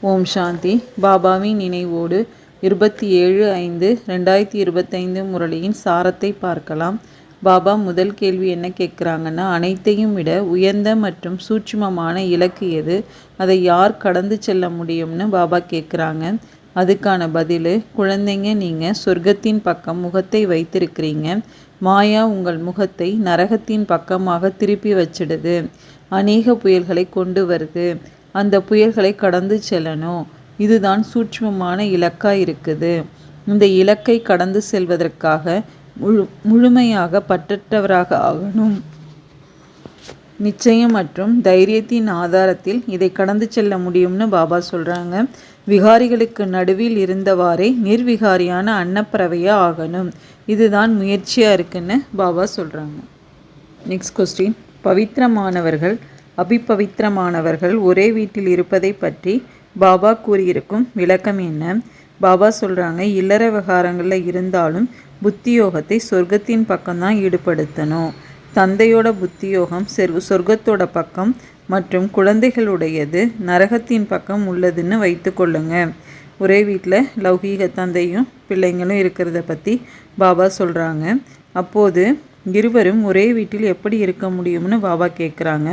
ஓம் சாந்தி. பாபாவின் நினைவோடு இருபத்தி ஏழு ஐந்து ரெண்டாயிரத்தி இருபத்தைந்து முரளியின் சாரத்தை பார்க்கலாம். பாபா முதல் கேள்வி என்ன கேட்குறாங்கன்னா அனைத்தையும் விட உயர்ந்த மற்றும் சூட்சுமமான இலக்கு எது? அதை யார் கடந்து செல்ல முடியும்னு பாபா கேட்குறாங்க. அதுக்கான பதில் குழந்தைங்க நீங்கள் சொர்க்கத்தின் பக்கம் முகத்தை வைத்திருக்கிறீங்க. மாயா உங்கள் முகத்தை நரகத்தின் பக்கமாக திருப்பி வச்சிடுது. அநேக புயல்களை கொண்டு வருது. அந்த புயல்களை கடந்து செல்லணும். இதுதான் சூட்சமமான இலக்காக இருக்குது. இந்த இலக்கை கடந்து செல்வதற்காக முழு முழுமையாக பற்றற்றவராக ஆகணும். நிச்சயம் மற்றும் தைரியத்தின் ஆதாரத்தில் இதை கடந்து செல்ல முடியும்னு பாபா சொல்கிறாங்க விகாரிகளுக்கு நடுவில் இருந்தவாறே நிர்விகாரியான அன்னப்பறவையாக ஆகணும். இதுதான் முயற்சியாக இருக்குன்னு பாபா சொல்கிறாங்க நெக்ஸ்ட் கொஸ்டின் பவித்திரமானவர்கள் அபிப்பவித்திரமானவர்கள் ஒரே வீட்டில் இருப்பதை பற்றி பாபா கூறியிருக்கும் விளக்கம் என்ன? பாபா சொல்கிறாங்க இல்லற விவகாரங்களில் இருந்தாலும் புத்தியோகத்தை சொர்க்கத்தின் பக்கம்தான் ஈடுபடுத்தணும். தந்தையோட புத்தியோகம் செர் சொர்க்கத்தோட பக்கம் மற்றும் குழந்தைகளுடையது நரகத்தின் பக்கம் உள்ளதுன்னு வைத்துக்கொள்ளுங்க ஒரே வீட்டில் லௌகீக தந்தையும் பிள்ளைங்களும் இருக்கிறத பற்றி பாபா சொல்கிறாங்க அப்போது இருவரும் ஒரே வீட்டில் எப்படி இருக்க முடியும்னு பாபா கேட்குறாங்க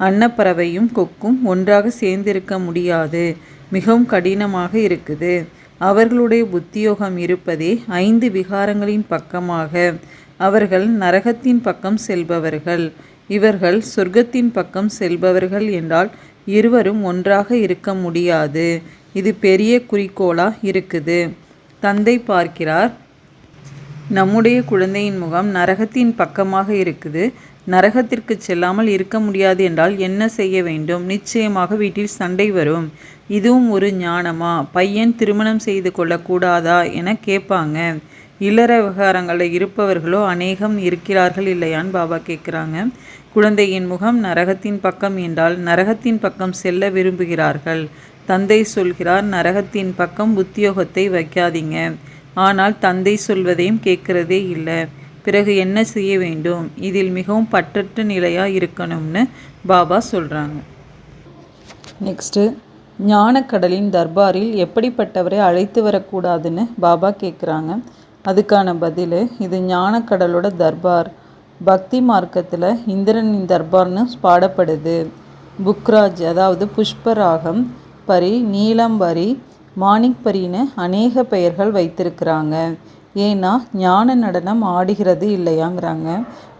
அன்னப்பறவையும் கொக்கும் ஒன்றாக சேர்ந்திருக்க முடியாது. மிகவும் கடினமாக இருக்குது. அவர்களுடைய புத்தியோகம் இருப்பதே ஐந்து விகாரங்களின் பக்கமாக. அவர்கள் நரகத்தின் பக்கம் செல்பவர்கள். இவர்கள் சொர்க்கத்தின் பக்கம் செல்பவர்கள் என்றால் இருவரும் ஒன்றாக இருக்க முடியாது. இது பெரிய குறிக்கோளா இருக்குது. தந்தை பார்க்கிறார். நம்முடைய குழந்தையின் முகம் நரகத்தின் பக்கமாக இருக்குது. நரகத்திற்கு செல்லாமல் இருக்க முடியாது என்றால் என்ன செய்ய வேண்டும்? நிச்சயமாக வீட்டில் சண்டை வரும். இதுவும் ஒரு ஞானமா? பையன் திருமணம் செய்து கொள்ளக்கூடாதா என கேட்பாங்க. இல்லற விவகாரங்களில் இருப்பவர்களோ அநேகம் இருக்கிறார்கள் இல்லையான்னு பாபா கேட்குறாங்க. குழந்தையின் முகம் நரகத்தின் பக்கம் என்றால் நரகத்தின் பக்கம் செல்ல விரும்புகிறார்கள். தந்தை சொல்கிறார் நரகத்தின் பக்கம் உத்தியோகத்தை வைக்காதீங்க. ஆனால் தந்தை சொல்வதையும் கேட்குறதே இல்லை. பிறகு என்ன செய்ய வேண்டும்? இதில் மிகவும் பற்றற்ற நிலையாக இருக்கணும்னு பாபா சொல்கிறாங்க நெக்ஸ்ட்டு ஞானக்கடலின் தர்பாரில் எப்படிப்பட்டவரை அழைத்து வரக்கூடாதுன்னு பாபா கேட்குறாங்க அதுக்கான பதில் இது ஞானக்கடலோட தர்பார். பக்தி மார்க்கத்தில் இந்திரனின் தர்பார்னு பாடப்படுது. புக்ராஜ் அதாவது புஷ்பராகம் பரி நீலம்பரி மாணிக்பரின்னு அநேக பெயர்கள் வைத்திருக்கிறாங்க. ஏன்னா ஞான நடனம் ஆடுகிறது இல்லையாங்கிறாங்க.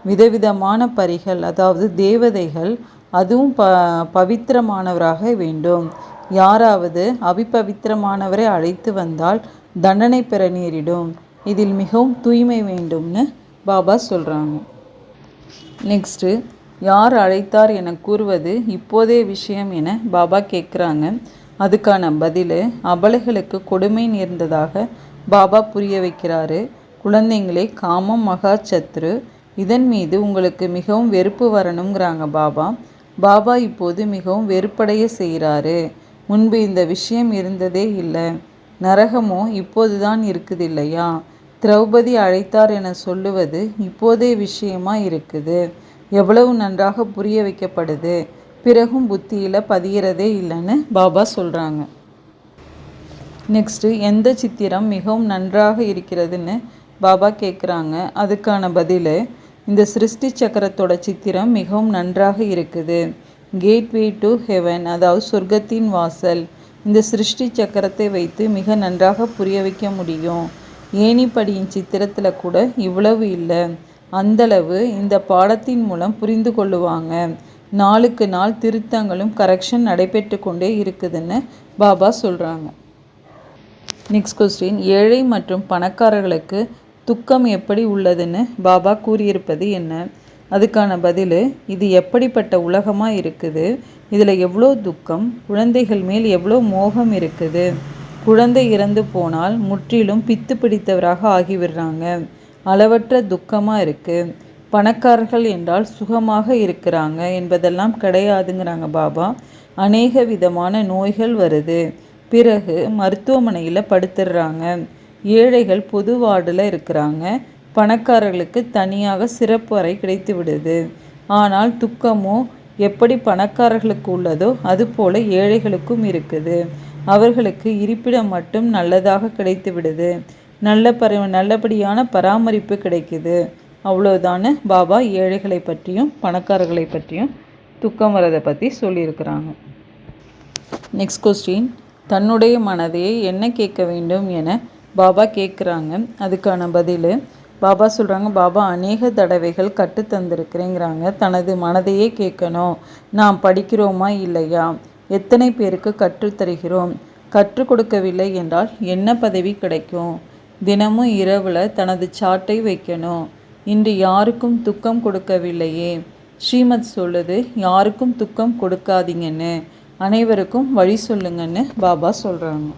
விதவிதமான பரிகள் அதாவது தேவதைகள் அதுவும் ப பவித்திரமானவராக வேண்டும். யாராவது அபிபவித்திரமானவரை அழைத்து வந்தால் தண்டனை பெற நேரிடும். இதில் மிகவும் தூய்மை வேண்டும்னு பாபா சொல்கிறாங்க நெக்ஸ்ட்டு யார் அழைத்தார் என கூறுவது இப்போதே விஷயம் என பாபா கேட்குறாங்க அதுக்கான பதில் அபலைகளுக்கு கொடுமை நேர்ந்ததாக பாபா புரிய வைக்கிறாரு. குழந்தைங்களே காமம் மகா சத்ரு. இதன் மீது உங்களுக்கு மிகவும் வெறுப்பு வரணுங்கிறாங்க பாபா. பாபா இப்போது மிகவும் வெறுப்படைய செய்கிறாரு. முன்பு இந்த விஷயம் இருந்ததே இல்லை. நரகமோ இப்போது தான் இருக்குது இல்லையா திரௌபதி அழைத்தார் என சொல்லுவது இப்போதே விஷயமா இருக்குது. எவ்வளவு நன்றாக புரிய வைக்கப்படுது. பிறகும் புத்தியில் பதிகிறதே இல்லைன்னு பாபா சொல்கிறாங்க நெக்ஸ்ட்டு எந்த சித்திரம் மிகவும் நன்றாக இருக்கிறதுன்னு பாபா கேட்குறாங்க அதுக்கான பதில் இந்த சிருஷ்டி சக்கரத்தோட சித்திரம் மிகவும் நன்றாக இருக்குது. கேட்வே டு ஹெவன் அதாவது சொர்க்கத்தின் வாசல். இந்த சிருஷ்டி சக்கரத்தை வைத்து மிக நன்றாக புரிய வைக்க முடியும். ஏணிப்படியின் சித்திரத்தில் கூட இவ்வளவு இல்லை. அந்தளவு இந்த பாடத்தின் மூலம் புரிந்து கொள்ளுவாங்க. நாளுக்கு நாள் திருத்தங்களும் கரெக்ஷன் நடைபெற்று கொண்டே இருக்குதுன்னு பாபா சொல்கிறாங்க நெக்ஸ்ட் கொஸ்டின் ஏழை மற்றும் பணக்காரர்களுக்கு துக்கம் எப்படி உள்ளதுன்னு பாபா கூறியிருப்பது என்ன? அதுக்கான பதில் இது எப்படிப்பட்ட உலகமாக இருக்குது? இதில் எவ்வளோ துக்கம்? குழந்தைகள் மேல் எவ்வளோ மோகம் இருக்குது? குழந்தை இறந்து போனால் முற்றிலும் பித்து பிடித்தவராக ஆகிவிடுறாங்க. அளவற்ற துக்கமாக இருக்குது பணக்காரர்கள் என்றால் சுகமாக இருக்கிறாங்க என்பதெல்லாம் கிடையாதுங்கிறாங்க பாபா. அநேக விதமான நோய்கள் வருது. பிறகு மருத்துவமனையில் படுத்துடுறாங்க ஏழைகள் பொது வார்டில் இருக்கிறாங்க. பணக்காரர்களுக்கு தனியாக சிறப்பு அறை கிடைத்து விடுது. ஆனால் துக்கமோ எப்படி பணக்காரர்களுக்கு உள்ளதோ அதுபோல ஏழைகளுக்கும் இருக்குது. அவர்களுக்கு இருப்பிடம் மட்டும் நல்லதாக கிடைத்து விடுது. நல்ல பரி நல்லபடியான பராமரிப்பு கிடைக்குது. அவ்வளோதான பாபா ஏழைகளை பற்றியும் பணக்காரர்களை பற்றியும் துக்கம் வரதை பற்றி சொல்லியிருக்கிறாங்க. நெக்ஸ்ட் கொஸ்டின் தன்னுடைய மனதையே என்ன கேட்க வேண்டும் என பாபா கேட்குறாங்க. அதுக்கான பதில் பாபா சொல்கிறாங்க பாபா அநேக தடவைகள் கற்று தந்திருக்கிறேங்கிறாங்க. தனது மனதையே கேட்கணும். நாம் படிக்கிறோமா இல்லையா? எத்தனை பேருக்கு கற்றுத்தருகிறோம் கற்றுக் கொடுக்கவில்லை என்றால் என்ன பதவி கிடைக்கும்? தினமும் இரவில் தனது சாட்டை வைக்கணும். இன்று யாருக்கும் துக்கம் கொடுக்கவில்லையே. ஸ்ரீமத் சொல்லுது யாருக்கும் துக்கம் கொடுக்காதீங்கன்னு. அனைவருக்கும் வழி சொல்லுங்கன்னு பாபா சொல்கிறாங்க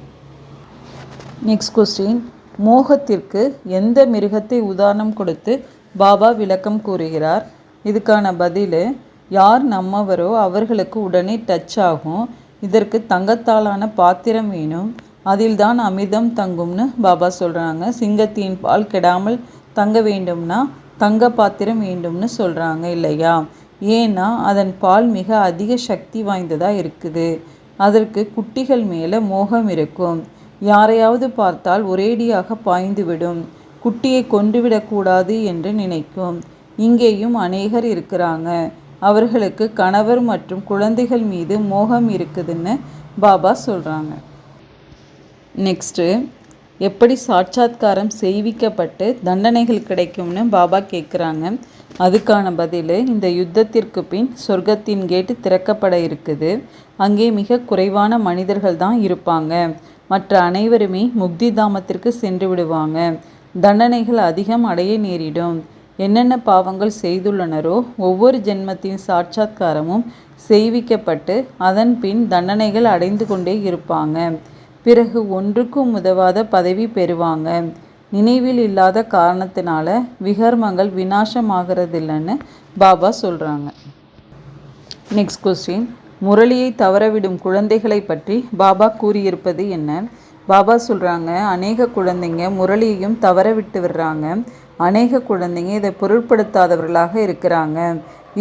நெக்ஸ்ட் கொஸ்டின் மோகத்திற்கு எந்த மிருகத்தை உதாரணம் கொடுத்து பாபா விளக்கம் கூறுகிறார்? இதுக்கான பதில் யார் நம்மவரோ அவர்களுக்கு உடனே டச் ஆகும். இதற்கு தங்கத்தாலான பாத்திரம் வேணும். அதில்தான் அமிர்தம் தங்கும்னு பாபா சொல்கிறாங்க சிங்கத்தின் பால் கெடாமல் தங்க வேண்டும்னா தங்க பாத்திரம் வேண்டும்னு சொல்கிறாங்க இல்லையா? ஏன்னா அதன் பால் மிக அதிக சக்தி வாய்ந்ததாக இருக்குது. அதற்கு குட்டிகள் மேலே மோகம் இருக்கும். யாரையாவது பார்த்தால் ஒரேடியாக பாய்ந்துவிடும். குட்டியை கொண்டுவிடக்கூடாது என்று நினைக்கும். இங்கேயும் அநேகர் இருக்கிறாங்க. அவர்களுக்கு கணவர் மற்றும் குழந்தைகள் மீது மோகம் இருக்குதுன்னு பாபா சொல்கிறாங்க நெக்ஸ்ட்டு எப்படி சாட்சாத்காரம் செய்விக்கப்பட்டு தண்டனைகள் கிடைக்கும்னு பாபா கேட்குறாங்க அதுக்கான பதில் இந்த யுத்தத்திற்கு பின் சொர்க்கத்தின் கேட்டு திறக்கப்பட இருக்குது. அங்கே மிக குறைவான மனிதர்கள் தான் இருப்பாங்க. மற்ற அனைவருமே முக்தி தாமத்திற்கு சென்று விடுவாங்க. தண்டனைகள் அதிகம் அடைய நேரிடும். என்னென்ன பாவங்கள் செய்துள்ளனரோ ஒவ்வொரு ஜென்மத்தின் சாட்சாத்காரமும் செய்விக்கப்பட்டு அதன் பின் தண்டனைகள் அடைந்து கொண்டே இருப்பாங்க. பிறகு ஒன்றுக்கும் உதவாத பதவி பெறுவாங்க. நினைவில் இல்லாத காரணத்தினால விகர்மங்கள் வினாசமாகிறதில்லைன்னு பாபா சொல்கிறாங்க நெக்ஸ்ட் கொஸ்டின் முரளியை தவறவிடும் குழந்தைகளை பற்றி பாபா கூறியிருப்பது என்ன? பாபா சொல்கிறாங்க அநேக குழந்தைங்க முரளியையும் தவற விட்டு விடுறாங்க. அநேக குழந்தைங்க இதை பொருட்படுத்தாதவர்களாக இருக்கிறாங்க.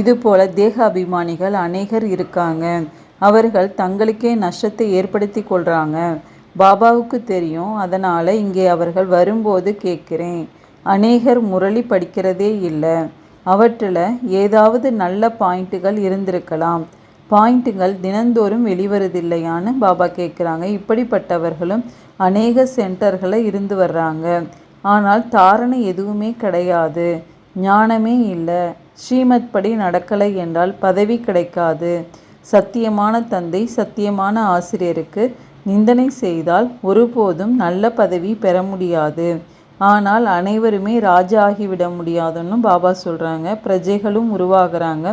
இதுபோல தேக அபிமானிகள் அநேகர் இருக்காங்க. அவர்கள் தங்களுக்கே நஷ்டத்தை ஏற்படுத்தி கொள்கிறாங்க பாபாவுக்கு தெரியும். அதனால் இங்கே அவர்கள் வரும்போது கேட்குறேன். அநேகர் முரளி படிக்கிறதே இல்லை. அவற்றில் ஏதாவது நல்ல பாயிண்ட்டுகள் இருந்திருக்கலாம். பாயிண்ட்டுகள் தினந்தோறும் வெளிவருதில்லையான்னு பாபா கேட்குறாங்க. இப்படிப்பட்டவர்களும் அநேக சென்டர்களை இருந்து வர்றாங்க. ஆனால் தாரணை எதுவுமே கிடையாது. ஞானமே இல்லை. ஸ்ரீமத் படி நடக்கலை என்றால் பதவி கிடைக்காது. சத்தியமான தந்தை சத்தியமான ஆசிரியருக்கு நிந்தனை செய்தால் ஒருபோதும் நல்ல பதவி பெற முடியாது. ஆனால் அனைவருமே ராஜா ஆகிவிட முடியாதுன்னு பாபா சொல்கிறாங்க பிரஜைகளும் உருவாகிறாங்க.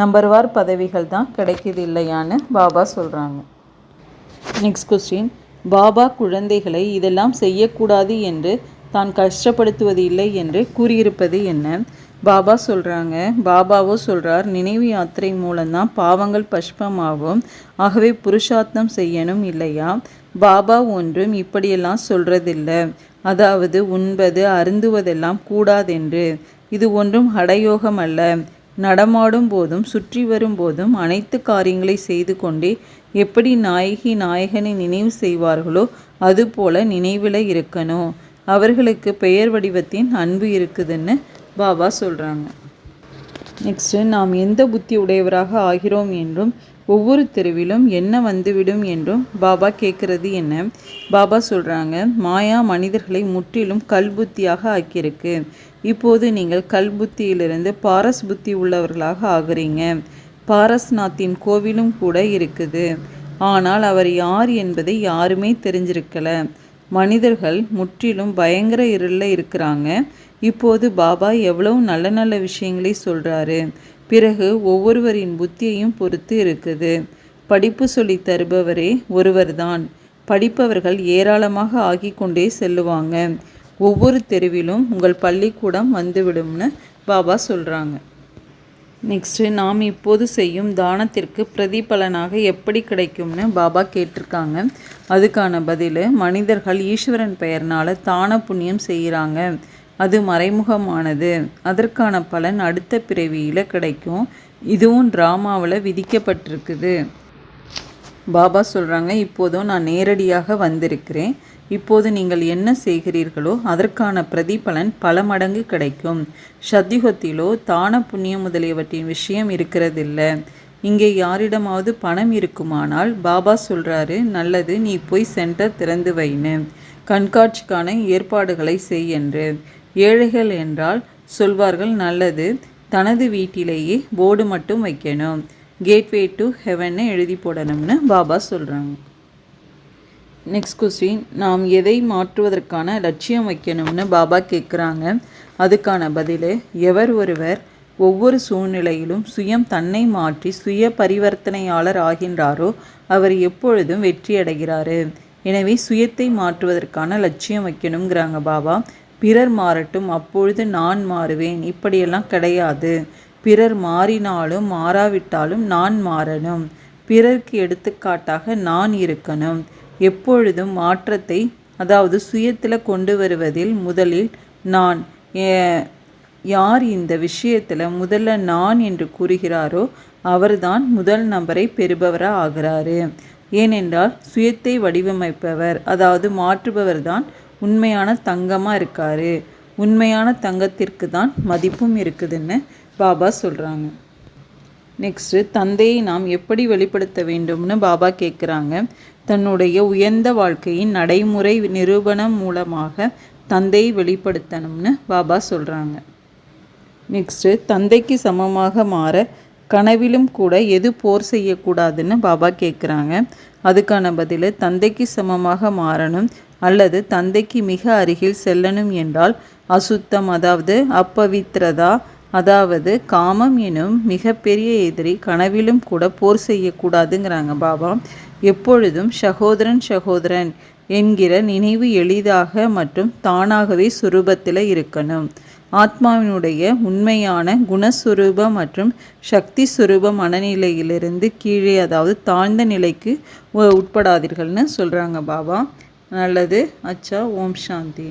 நம்பர்வார் பதவிகள் தான் கிடைக்கிது இல்லையான்னு பாபா சொல்கிறாங்க நெக்ஸ்ட் கொஸ்டின் பாபா குழந்தைகளை இதெல்லாம் செய்யக்கூடாது என்று தான் கஷ்டப்படுத்துவது இல்லை என்று கூறியிருப்பது என்ன? பாபா சொல்கிறாங்க பாபாவோ சொல்கிறார் நினைவு யாத்திரை மூலம்தான் பாவங்கள் பஷ்பமாகும். ஆகவே புருஷார்த்தம் செய்யணும் இல்லையா? பாபா ஒன்றும் இப்படியெல்லாம் சொல்கிறதில்ல அதாவது உண்பது அருந்துவதெல்லாம் கூடாதென்று. இது ஒன்றும் ஹடயோகம் அல்ல. நடமாடும் போதும் சுற்றி வரும் போதும் அனைத்து காரியங்களை செய்து கொண்டே எப்படி நாயகி நாயகனை நினைவு செய்வார்களோ அதுபோல நினைவில் இருக்கணும். அவர்களுக்கு பெயர் வடிவத்தின் அன்பு இருக்குதுன்னு பாபா சொல்கிறாங்க நெக்ஸ்ட்டு நாம் எந்த புத்தி உடையவராக ஆகிறோம் என்றும் ஒவ்வொரு தெருவிலும் என்ன வந்துவிடும் என்றும் பாபா கேட்குறது என்ன? பாபா சொல்கிறாங்க மாயா மனிதர்களை முற்றிலும் கல் புத்தியாக ஆக்கியிருக்கு. இப்போது நீங்கள் கல் புத்தியிலிருந்து பாரஸ் புத்தி உள்ளவர்களாக ஆகுறீங்க. பாரஸ்நாத்தின் கோவிலும் கூட இருக்குது. ஆனால் அவர் யார் என்பதை யாருமே தெரிஞ்சிருக்கலை. மனிதர்கள் முற்றிலும் பயங்கர இருளில் இருக்கிறாங்க. இப்போது பாபா எவ்வளவு நல்ல நல்ல விஷயங்களை சொல்கிறாரு பிறகு ஒவ்வொருவரின் புத்தியையும் பொறுத்து இருக்குது. படிப்பு சொல்லி தருபவரே ஒருவர்தான். படிப்பவர்கள் ஏராளமாக ஆகி கொண்டே செல்லுவாங்க. ஒவ்வொரு தெருவிலும் உங்கள் பள்ளிக்கூடம் வந்துவிடும்னு பாபா சொல்கிறாங்க நெக்ஸ்ட்டு நாம் இப்போது செய்யும் தானத்திற்கு பிரதிபலனாக எப்படி கிடைக்கும்னு பாபா கேட்டிருக்காங்க. அதுக்கான பதில் மனிதர்கள் ஈஸ்வரன் பெயர்னால் தான புண்ணியம் செய்கிறாங்க. அது மறைமுகமானது. அதற்கான பலன் அடுத்த பிறவியில் கிடைக்கும். இதுவும் ட்ராமாவில் விதிக்கப்பட்டிருக்குது. பாபா சொல்கிறாங்க இப்போதும் நான் நேரடியாக வந்திருக்கிறேன். இப்போது நீங்கள் என்ன செய்கிறீர்களோ அதற்கான பிரதிபலன் பல மடங்கு கிடைக்கும். சத்தியுகத்திலோ தான புண்ணியம் முதலியவற்றின் விஷயம் இருக்கிறதில்ல. இங்கே யாரிடமாவது பணம் இருக்குமானால் பாபா சொல்கிறாரு நல்லது நீ போய் சென்டர் திறந்து வைன்னு. கண்காட்சிக்கான ஏற்பாடுகளை செய் என்று. ஏழைகள் என்றால் சொல்வார்கள் நல்லது தனது வீட்டிலேயே போர்டு மட்டும் வைக்கணும். கேட்வே டு ஹெவன்னு எழுதி போடணும்னு பாபா சொல்கிறாங்க நெக்ஸ்ட் கொஸ்டின் நாம் எதை மாற்றுவதற்கான லட்சியம் வைக்கணும்னு பாபா கேட்குறாங்க அதுக்கான பதில் எவர் ஒருவர் ஒவ்வொரு சூழ்நிலையிலும் சுயம் தன்னை மாற்றி சுய பரிவர்த்தனையாளர் ஆகின்றாரோ அவர் எப்பொழுதும் வெற்றி அடைகிறாரு. எனவே சுயத்தை மாற்றுவதற்கான லட்சியம் வைக்கணுங்கிறாங்க பாபா. பிறர் மாறட்டும் அப்பொழுது நான் மாறுவேன். இப்படியெல்லாம் கிடையாது. பிறர் மாறினாலும் மாறாவிட்டாலும் நான் மாறணும். பிறர்க்கு எடுத்துக்காட்டாக நான் இருக்கணும். எப்பொழுதும் மாற்றத்தை அதாவது சுயத்தில் கொண்டு வருவதில் முதலில் நான். யார் இந்த விஷயத்தில் முதல்ல நான் என்று கூறுகிறாரோ அவர்தான் முதல் நபரை பெறுபவராக ஆகிறாரு. ஏனென்றால் சுயத்தை வடிவமைப்பவர் அதாவது மாற்றுபவர் தான் உண்மையான தங்கமாக இருக்கார். உண்மையான தங்கத்திற்கு தான் மதிப்பும் இருக்குதுன்னு பாபா சொல்கிறாங்க நெக்ஸ்ட்டு தந்தையை நாம் எப்படி வெளிப்படுத்த வேண்டும்னு பாபா கேட்குறாங்க தன்னுடைய உயர்ந்த வாழ்க்கையின் நடைமுறை நிரூபணம் மூலமாக தந்தையை வெளிப்படுத்தணும்னு பாபா சொல்கிறாங்க நெக்ஸ்ட்டு தந்தைக்கு சமமாக மாற கனவிலும் கூட எது போர் செய்யக்கூடாதுன்னு பாபா கேட்குறாங்க அதுக்கான பதில் தந்தைக்கு சமமாக மாறணும் அல்லது தந்தைக்கு மிக அருகில் செல்லணும் என்றால் அசுத்தம் அதாவது அப்பவித்ரதா அதாவது காமம் எனும் மிகப்பெரிய எதிரி கனவிலும் கூட போர் செய்யக்கூடாதுங்கிறாங்க பாபா. எப்பொழுதும் சகோதரன் சகோதரன் என்கிற நினைவு எளிதாக மற்றும் தானாகவே சுரூபத்தில் இருக்கணும். ஆத்மாவினுடைய உண்மையான குணஸ்வரூப மற்றும் சக்தி சுரூப மனநிலையிலிருந்து கீழே அதாவது தாழ்ந்த நிலைக்கு உட்படாதீர்கள்னு சொல்கிறாங்க பாபா. நல்லது. அச்சா ஓம் சாந்தி.